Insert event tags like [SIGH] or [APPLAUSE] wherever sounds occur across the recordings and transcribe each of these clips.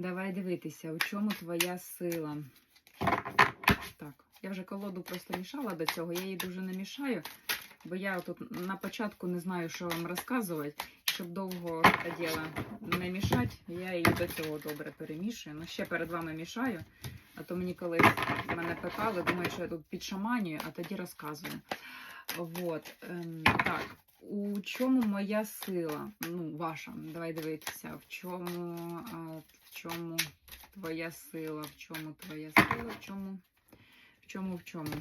Давай дивитися, у чому твоя сила. Так, я вже колоду просто мішала до цього, я її дуже не мішаю, бо я тут на початку не знаю, що вам розказувати. Щоб довго це не мішати, я її до цього добре перемішую. Ну, ще перед вами мішаю, а то мені колись мене питали, думаю, що я тут підшаманюю, а тоді розказую. Вот. Ем, так, у чому моя сила? Ну, ваша, давай дивитися, в чому, в чому твоя сила, в чому твоя сила, в чому, в чому, в чому?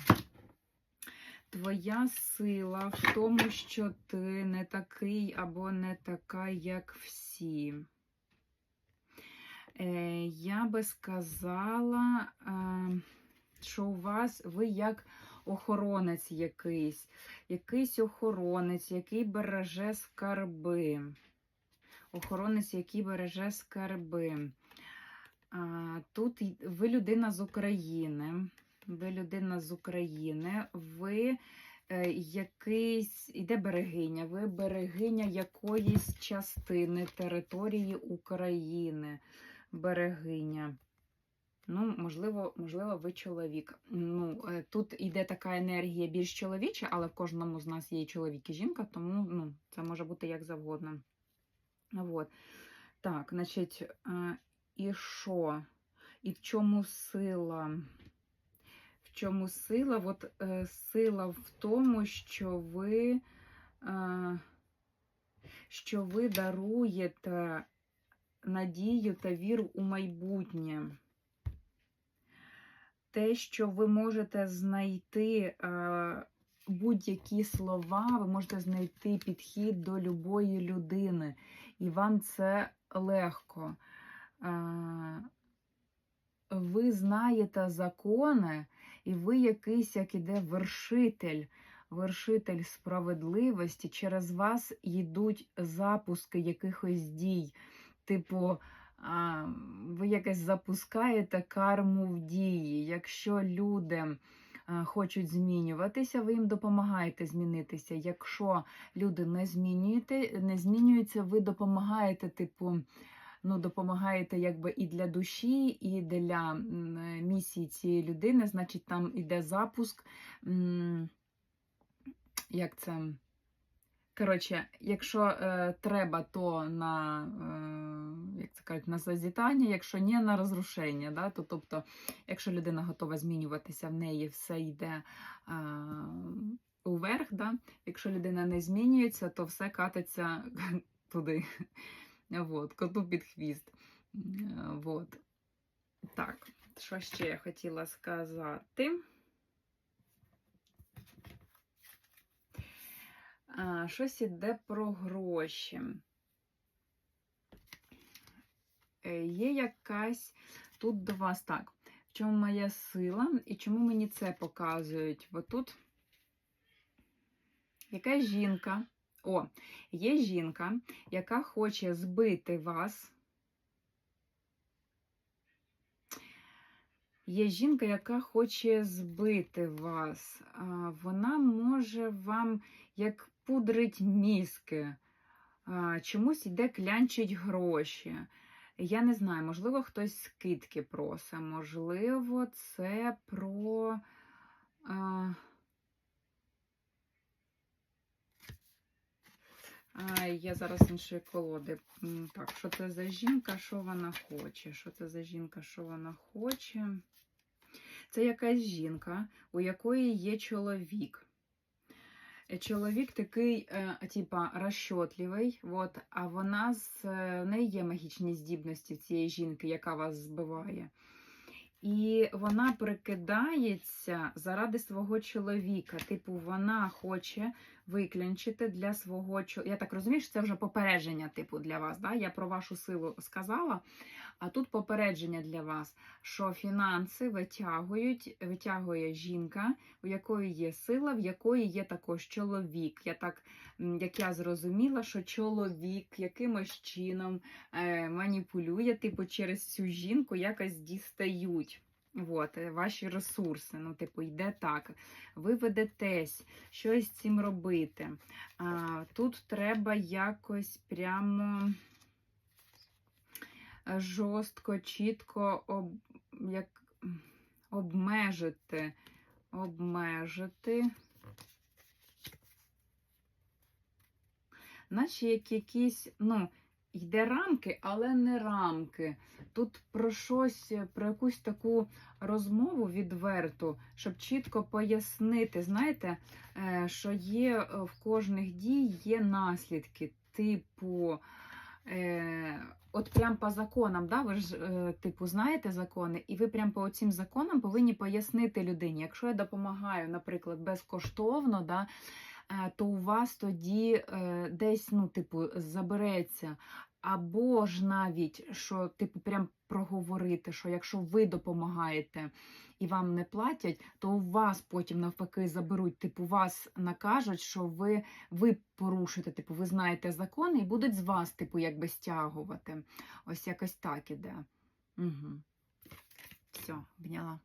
Твоя сила в тому, що ти не такий або не така, як всі. Е, я би сказала, що у вас ви як охоронець якийсь, якийсь охоронець, який береже скарби. Охоронець, який береже скарби. Тут ви людина з України. Ви людина з України, ви е, якийсь іде берегиня, ви берегиня якоїсь частини території України. Берегиня. Ну, можливо, можливо, ви чоловік. Ну, е, тут іде така енергія більш чоловіча, але в кожному з нас є чоловік і жінка, тому ну, це може бути як завгодно. Вот. Так, значить, е, і що? І в чому сила? В чому сила? От е, сила в тому, що ви, що ви даруєте надію та віру у майбутнє. Те, що ви можете знайти е, будь-які слова, ви можете знайти підхід до любої людини, і вам це легко. Е, ви знаєте закони, і ви якийсь як іде вершитель, вершитель справедливості. Через вас йдуть запуски якихось дій. Типу, а, ви якось запускаєте карму в дії. Якщо люди а, хочуть змінюватися, ви їм допомагаєте змінитися. Якщо люди не змінюєте, не змінюються, ви допомагаєте, типу, ну, допомагаєте якби і для душі, і для е, місії цієї людини. Значить, там іде запуск. Як це? Коротше, якщо е, треба, то на, е, як це кажуть, на зазітання, якщо ні, на розрушення. Да? То, тобто, якщо людина готова змінюватися, в неї все йде е, уверх. Да? Якщо людина не змінюється, то все катиться [LAUGHS] туди. Вот, коту під хвіст. Вот. Так, що ще я хотіла сказати? А, щось іде про гроші. Е, Є якась тут до вас так. В чому моя сила і чому мені це показують? Бо тут яка жінка. О, є жінка, яка хоче збити вас. Є жінка, яка хоче збити вас. Вона може вам як пудрить мізки, чомусь іде клянчить гроші. Я не знаю, можливо, хтось скидки просить, можливо, це про. А... А, я зараз іншої колоди. Так, що це за жінка, що вона хоче? Що це за жінка, що вона хоче? Це якась жінка, у якої є чоловік. Чоловік такий, е, типа, розчотливий, от, а вона з е, неї є магічні здібності цієї жінки, яка вас збиває. І вона прикидається заради свого чоловіка. Типу, вона хоче виклянчити для свого чоловіка. Я так розумію, що це вже попередження, типу, для вас. Да? Я про вашу силу сказала. А тут попередження для вас, що фінанси витягують, витягує жінка, у якої є сила, в якої є також чоловік. Я так, як я зрозуміла, що чоловік якимось чином е, маніпулює, типу, через цю жінку якось дістають. От, е, ваші ресурси, ну, типу, йде так. Ви ведетесь, щось з цим робити. А, тут треба якось прямо жорстко, чітко об, як, обмежити, обмежити. Наче як якісь, ну, йде рамки, але не рамки. Тут про щось, про якусь таку розмову відверту, щоб чітко пояснити, знаєте, е, що є е, в кожних дій є наслідки, типу. От прям по законам, да, ви ж е, типу знаєте закони, і ви прям по цим законам повинні пояснити людині. Якщо я допомагаю, наприклад, безкоштовно, да, то у вас тоді е, десь, ну, типу, забереться. Або ж навіть, що, типу, прям проговорити, що якщо ви допомагаєте і вам не платять, то у вас потім навпаки заберуть, типу, вас накажуть, що ви, ви порушите, типу, ви знаєте закони і будуть з вас, типу, якби стягувати. Ось якось так іде. Угу. Все, обняла.